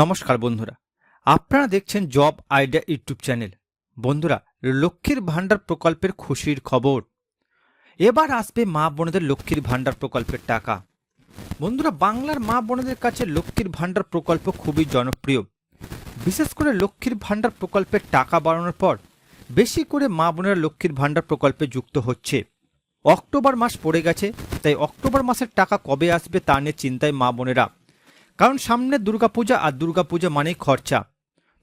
নমস্কার বন্ধুরা। আপনারা দেখছেন জব আইডিয়া ইউটিউব চ্যানেল। বন্ধুরা, লক্ষ্মীর ভাণ্ডার প্রকল্পের খুশির খবর। এবার আসবে মা বোনেদের লক্ষ্মীর ভাণ্ডার প্রকল্পের টাকা। বন্ধুরা, বাংলার মা বোনেদের কাছে লক্ষ্মীর ভাণ্ডার প্রকল্প খুবই জনপ্রিয়। বিশেষ করে লক্ষ্মীর ভাণ্ডার প্রকল্পের টাকা বাড়ানোর পর বেশি করে মা বোনেরা লক্ষ্মীর ভাণ্ডার প্রকল্পে যুক্ত হচ্ছে। অক্টোবর মাস পড়ে গেছে, তাই অক্টোবর মাসের টাকা কবে আসবে তা নিয়ে চিন্তায় মা বোনেরা। কারণ সামনে দুর্গাপূজা আর দুর্গাপূজা মানেই খরচা।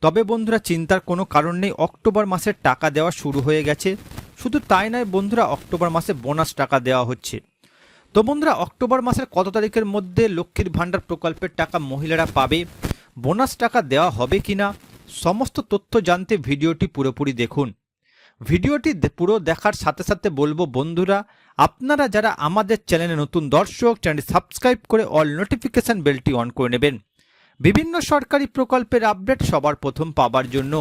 তবে বন্ধুরা, চিন্তার কোনো কারণ নেই, অক্টোবর মাসের টাকা দেওয়া শুরু হয়ে গেছে। শুধু তাই নয় বন্ধুরা, অক্টোবর মাসে বোনাস টাকা দেওয়া হচ্ছে। তো বন্ধুরা, অক্টোবর মাসের কত তারিখের মধ্যে লক্ষ্মীর ভাণ্ডার প্রকল্পের টাকা মহিলারা পাবে? বোনাস টাকা দেওয়া হবে কিনা? সমস্ত তথ্য জানতে ভিডিওটি পুরোপুরি দেখুন। ভিডিওটি পুরো দেখার সাথে সাথে বলব বন্ধুরা, আপনারা যারা আমাদের চ্যানেলে নতুন দর্শক, চ্যানেলটি সাবস্ক্রাইব করে অল নোটিফিকেশন বেলটি অন করে নেবেন। বিভিন্ন সরকারি প্রকল্পের আপডেট সবার প্রথম পাবার জন্য।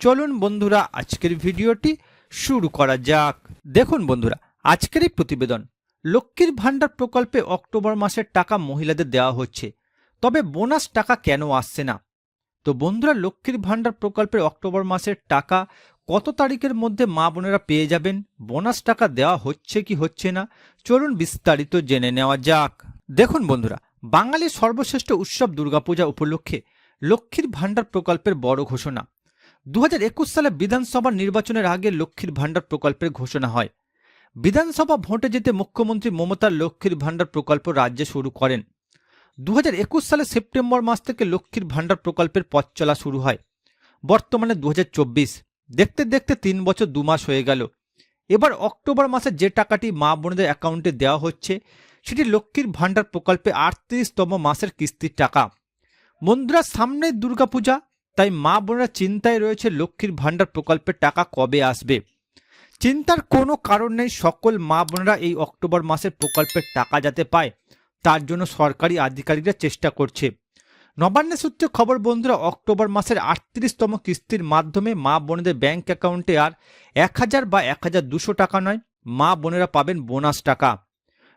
চলুন বন্ধুরা, আজকের ভিডিওটি শুরু করা যাক। দেখুন বন্ধুরা, আজকের এই প্রতিবেদন। লক্ষ্মীর ভাণ্ডার প্রকল্পে অক্টোবর মাসের টাকা মহিলাদের দেওয়া হচ্ছে। তবে বোনাস টাকা কেন আসছে না? তো বন্ধুরা, লক্ষ্মীর ভাণ্ডার প্রকল্পের অক্টোবর মাসের টাকা কত তারিখের মধ্যে মা বোনেরা পেয়ে যাবেন? বোনাস টাকা দেওয়া হচ্ছে কি হচ্ছে না? চলুন বিস্তারিত জেনে নেওয়া যাক। দেখুন বন্ধুরা, বাঙালির সর্বশ্রেষ্ঠ উৎসব দুর্গাপূজা উপলক্ষে লক্ষ্মীর ভাণ্ডার প্রকল্পের বড় ঘোষণা। দু হাজার একুশ সালে বিধানসভা নির্বাচনের আগে লক্ষ্মীর ভাণ্ডার প্রকল্পের ঘোষণা হয়। বিধানসভা ভোটে যেতে মুখ্যমন্ত্রী মমতা লক্ষ্মীর ভাণ্ডার প্রকল্প রাজ্যে শুরু করেন। দু হাজার একুশ সালে সেপ্টেম্বর মাস থেকে লক্ষ্মীর ভাণ্ডার প্রকল্পের পথ চলা শুরু হয়। বর্তমানে দু হাজার চব্বিশ। দেখতে দেখতে তিন বছর দু মাস হয়ে গেল। এবার অক্টোবর মাসে যে টাকাটি মা বোনদের অ্যাকাউন্টে দেওয়া হচ্ছে, সেটি লক্ষ্মীর ভাণ্ডার প্রকল্পে আটত্রিশতম মাসের কিস্তির টাকা। বন্ধুরা সামনে দুর্গাপূজা, তাই মা বোনেরা চিন্তায় রয়েছে লক্ষ্মীর ভাণ্ডার প্রকল্পের টাকা কবে আসবে। চিন্তার কোনো কারণ নেই, সকল মা বোনেরা এই অক্টোবর মাসের প্রকল্পের টাকা যাতে পায়, তার জন্য সরকারি আধিকারিকরা চেষ্টা করছে। নবান্ন সূত্রে খবর, বন্ধুরা, অক্টোবর মাসের আটত্রিশতম কিস্তির মাধ্যমে মা বোনেদের ব্যাংক অ্যাকাউন্টে আর এক হাজার বা এক হাজার দুশো টাকা নয়, মা বোনেরা পাবেন বোনাস টাকা।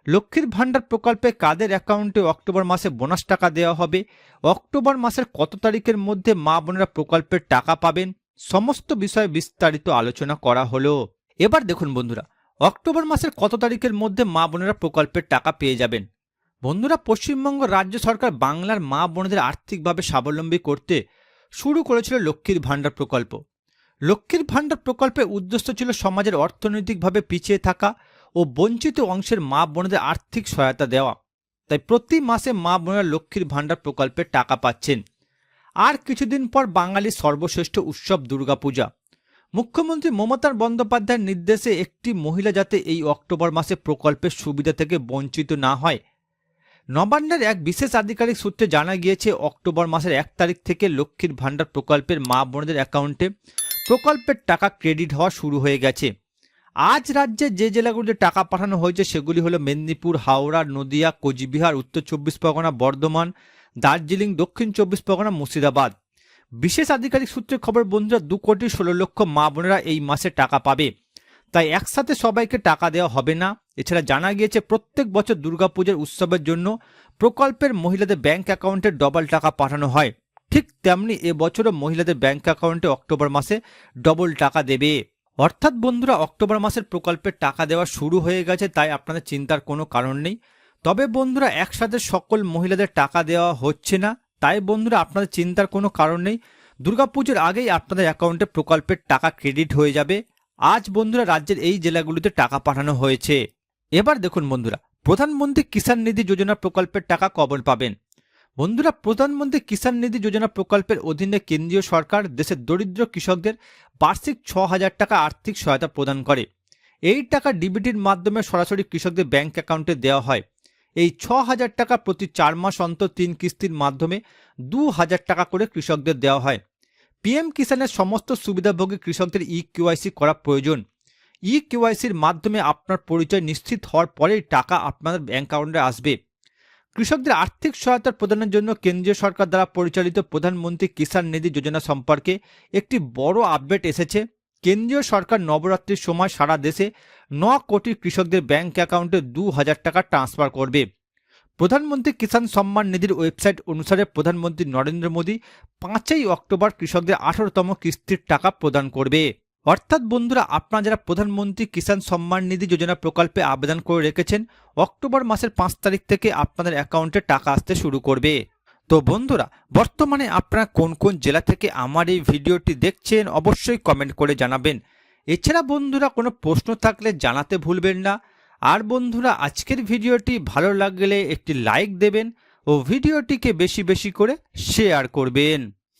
লক্ষ্মীর ভাণ্ডার প্রকল্পে কাদের অ্যাকাউন্টে অক্টোবর মাসে বোনাস টাকা দেওয়া হবে? অক্টোবর মাসের কত তারিখের মধ্যে মা বোনেরা প্রকল্পের টাকা পাবেন? সমস্ত বিষয়ে বিস্তারিত আলোচনা করা হলো। এবার দেখুন, বন্ধুরা, অক্টোবর মাসের কত তারিখের মধ্যে মা বোনেরা প্রকল্পের টাকা পেয়ে যাবেন? বন্ধুরা, পশ্চিমবঙ্গ রাজ্য সরকার বাংলার মা বোনদের আর্থিকভাবে স্বাবলম্বী করতে শুরু করেছিল লক্ষ্মীর ভাণ্ডার প্রকল্প। লক্ষ্মীর ভাণ্ডার প্রকল্পের উদ্দেশ্য ছিল সমাজের অর্থনৈতিকভাবে পিছিয়ে থাকা ও বঞ্চিত অংশের মা বোনদের আর্থিক সহায়তা দেওয়া। তাই প্রতি মাসে মা বোনেরা লক্ষ্মীর ভাণ্ডার প্রকল্পের টাকা পাচ্ছেন। আর কিছুদিন পর বাঙালির সর্বশ্রেষ্ঠ উৎসব দুর্গাপূজা। মুখ্যমন্ত্রী মমতার বন্দ্যোপাধ্যায়ের নির্দেশে একটি মহিলা যাতে এই অক্টোবর মাসে প্রকল্পের সুবিধা থেকে বঞ্চিত না হয় নবান্নের এক বিশেষ আধিকারিক সূত্রে জানা গিয়েছে, অক্টোবর মাসের এক তারিখ থেকে লক্ষ্মীর ভাণ্ডার প্রকল্পের মা বোনদের অ্যাকাউন্টে প্রকল্পের টাকা ক্রেডিট হওয়া শুরু হয়ে গেছে। আজ রাজ্যে যে জেলাগুলিতে টাকা পাঠানো হয়েছে, সেগুলি হলো মেদিনীপুর, হাওড়া, নদিয়া, কোচবিহার, উত্তর চব্বিশ পরগনা, বর্ধমান, দার্জিলিং, দক্ষিণ চব্বিশ পরগনা, মুর্শিদাবাদ। বিশেষ আধিকারিক সূত্রে খবর, বন্ধুরা, দু কোটি ষোলো লক্ষ মা বোনেরা এই মাসে টাকা পাবে। তাই একসাথে সবাইকে টাকা দেওয়া হবে না। এছাড়া জানা গিয়েছে প্রত্যেক বছর দুর্গাপূজার উৎসবের জন্য প্রকল্পের মহিলাদের ব্যাংক অ্যাকাউন্টে ডবল টাকা পাঠানো হয়। ঠিক তেমনি এবছরও মহিলাদের ব্যাংক অ্যাকাউন্টে অক্টোবর মাসে ডবল টাকা দেবে। অর্থাৎ বন্ধুরা, অক্টোবর মাসের প্রকল্পের টাকা দেওয়া শুরু হয়ে গেছে তাই আপনাদের চিন্তার কোনো কারণ নেই। তবে বন্ধুরা, একসাথে সকল মহিলাদের টাকা দেওয়া হচ্ছে না, তাই বন্ধুরা, আপনাদের চিন্তার কোনো কারণ নেই। দুর্গাপুজোর আগেই আপনাদের অ্যাকাউন্টে প্রকল্পের টাকা ক্রেডিট হয়ে যাবে। আজ বন্ধুরা, রাজ্যের এই জেলাগুলিতে টাকা পাঠানো হয়েছে। এবার দেখুন বন্ধুরা, প্রধানমন্ত্রী কিষাণ নিধি যোজনা প্রকল্পের টাকা কখন পাবেন? বন্ধুরা, প্রধানমন্ত্রী কিষাণ নিধি যোজনা প্রকল্পের অধীনে কেন্দ্রীয় সরকার দেশের দরিদ্র কৃষকদের বার্ষিক ছ হাজার টাকা আর্থিক সহায়তা প্রদান করে। এই টাকা ডিবিটির মাধ্যমে সরাসরি কৃষকদের ব্যাংক অ্যাকাউন্টে দেওয়া হয়। এই ছ হাজার টাকা প্রতি চার মাস অন্তর তিন কিস্তির মাধ্যমে দু হাজার টাকা করে কৃষকদের দেওয়া হয়। পিএম কিষাণের সমস্ত সুবিধাভোগী কৃষকদের ই কেওয়াইসি করা প্রয়োজন। ই কেওয়াইসির মাধ্যমে আপনার পরিচয় নিশ্চিত হওয়ার পরেই টাকা আপনাদের ব্যাংক অ্যাকাউন্টে আসবে। কৃষকদের আর্থিক সহায়তা প্রদানের জন্য কেন্দ্রীয় সরকার দ্বারা পরিচালিত প্রধানমন্ত্রী কিষাণ নিধি যোজনা সম্পর্কে একটি বড় আপডেট এসেছে। কেন্দ্রীয় সরকার নবরাত্রির সময় সারা দেশে ন কোটি কৃষকদের ব্যাংক অ্যাকাউন্টে দু হাজার টাকা ট্রান্সফার করবে। প্রধানমন্ত্রী কিষাণ সম্মান নিধির ওয়েবসাইট অনুসারে প্রধানমন্ত্রী নরেন্দ্র মোদী পাঁচই অক্টোবর কৃষকদের আঠারোতম কিস্তির টাকা প্রদান করবে। অর্থাৎ বন্ধুরা, আপনারা যারা প্রধানমন্ত্রী কিষাণ সম্মান নিধি যোজনা প্রকল্পে আবেদন করে রেখেছেন, অক্টোবর মাসের পাঁচ তারিখ থেকে আপনাদের অ্যাকাউন্টে টাকা আসতে শুরু করবে। তো বন্ধুরা, বর্তমানে আপনারা কোন কোন জেলা থেকে আমার এই ভিডিওটি দেখছেন, অবশ্যই কমেন্ট করে জানাবেন। এছাড়া বন্ধুরা, কোনো প্রশ্ন থাকলে জানাতে ভুলবেন না। আর বন্ধুরা, আজকের ভিডিওটি ভালো লাগলে একটি লাইক দেবেন ও ভিডিওটিকে বেশি বেশি করে শেয়ার করবেন।